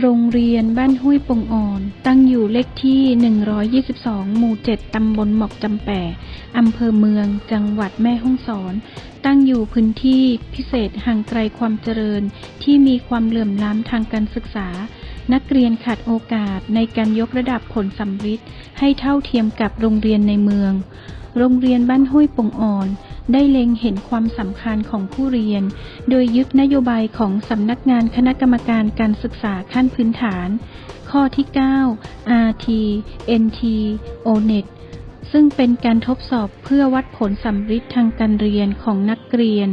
โรงเรียนบ้านห้วยปงอ่อน ตั้งอยู่เลขที่ 122 หมู่ 7 ตำบลหมอกจำแปะอำเภอเมือง จังหวัดแม่ฮ่องสอน ตั้งอยู่พื้นที่พิเศษห่างไกลความเจริญ ที่มีความเหลื่อมล้ำทางการศึกษา นักเรียนขาดโอกาสในการยกระดับผลสัมฤทธิ์ให้เท่าเทียมกับโรงเรียนในเมือง โรงเรียนบ้านห้วยปงอ่อน ได้เล็งเห็นความสำคัญของผู้เรียน โดยยึดนโยบายของสำนักงานคณะกรรมการการศึกษาขั้นพื้นฐาน ข้อที่ 9 RT NT ONET ซึ่งเป็นการทดสอบเพื่อวัดผลสัมฤทธิ์ทางการเรียนของนักเรียน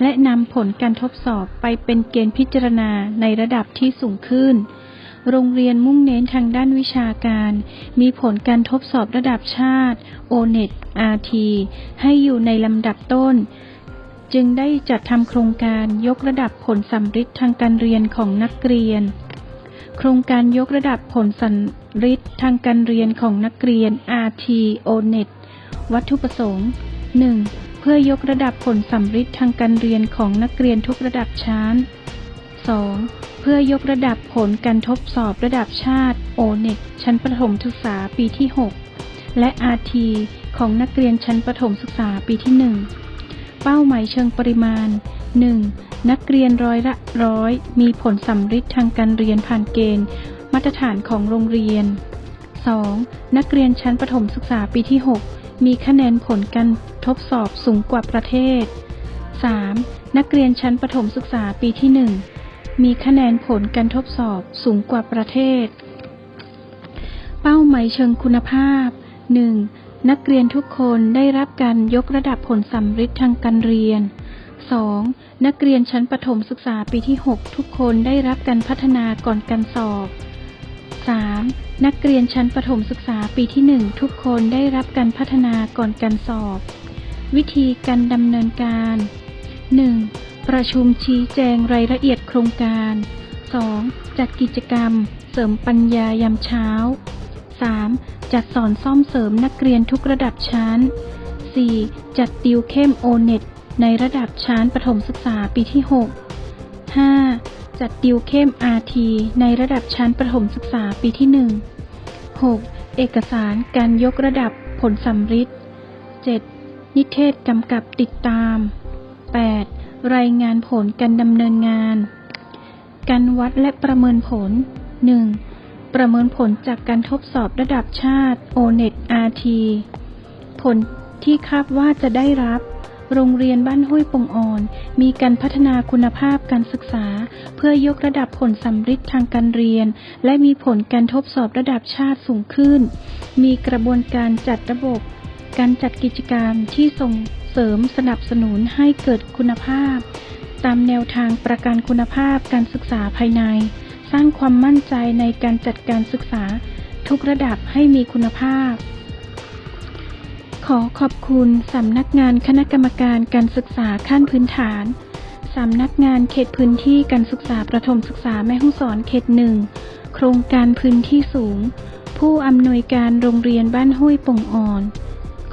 และนำผลการทดสอบไปเป็นเกณฑ์พิจารณาในระดับที่สูงขึ้น โรงเรียนมุ่งเน้นทางด้านวิชาการ มีผลการทดสอบระดับชาติ ONET RT ให้อยู่ในลำดับต้น จึงได้จัดทำโครงการยกระดับผลสัมฤทธิ์ทางการเรียนของนักเรียน โครงการยกระดับผลสัมฤทธิ์ทางการเรียนของนักเรียน RT ONET วัตถุประสงค์ 1. เพื่อยกระดับผลสัมฤทธิ์ทางการเรียนของนักเรียนทุกระดับชั้น 2. เพื่อยกระดับผลการทดสอบระดับชาติ ONET ชั้นประถมศึกษาปีที่ 6 และ RT ของนักเรียนชั้นประถมศึกษาปีที่ 1 เป้าหมายเชิงปริมาณ 1. นักเรียนร้อยละร้อยมีผลสัมฤทธิ์ทางการเรียนผ่านเกณฑ์ มาตรฐานของโรงเรียน 2. นักเรียนชั้นประถมศึกษาปีที่ 6 มีคะแนนผลการ ทดสอบสูงกว่าประเทศ 3. นักเรียนชั้นประถมศึกษาปีที่ 1 มีคะแนนผลการทดสอบสูงกว่าประเทศ เป้าหมายเชิงคุณภาพ 1. นักเรียนทุกคนได้รับการยกระดับผลสัมฤทธิ์ทางการเรียน 2. นักเรียนชั้นประถมศึกษาปีที่ 6 ทุกคนได้รับการพัฒนาก่อนการสอบ 3. นักเรียนชั้นประถมศึกษาปีที่ 1 ทุกคนได้รับการพัฒนาก่อนการสอบ วิธีการดำเนินการ 1. ประชุมชี้แจงรายละเอียดโครงการ 2. จัดกิจกรรม เสริมปัญญายามเช้า 3. จัดสอนซ่อมเสริมนักเรียนทุกระดับชั้น 4. จัดติวเข้มโอเน็ตในระดับชั้นประถมศึกษาปีที่ 6 5. จัดติวเข้ม RT ในระดับชั้นประถมศึกษาปีที่ 1 6. เอกสารการยกระดับผลสัมฤทธิ์ 7. นิเทศกำกับติดตาม 8. รายงานผลการดำเนินงาน การวัดและประเมินผล 1. ประเมินผลจากการทดสอบระดับชาติ ONET RT ผลที่คาดว่าจะได้รับ โรงเรียนบ้านห้วยปงอ่อน มีการพัฒนาคุณภาพการศึกษา เพื่อยกระดับผลสัมฤทธิ์ทางการเรียน และมีผลการทดสอบระดับชาติสูงขึ้น มีกระบวนการจัดระบบ การจัดกิจกรรมที่ส่งเสริมสนับสนุนให้เกิดคุณภาพ ตามแนวทางประกันคุณภาพการศึกษาภายใน สร้างความมั่นใจในการจัดการศึกษาทุกระดับให้มีคุณภาพ ขอขอบคุณสำนักงานคณะกรรมการการศึกษาขั้นพื้นฐานสำนักงานเขตพื้นที่การศึกษาประถมศึกษาแม่ฮ่องสอนเขตหนึ่งโครงการพื้นที่สูง ผู้อำนวยการโรงเรียนบ้านห้วยปงอ่อน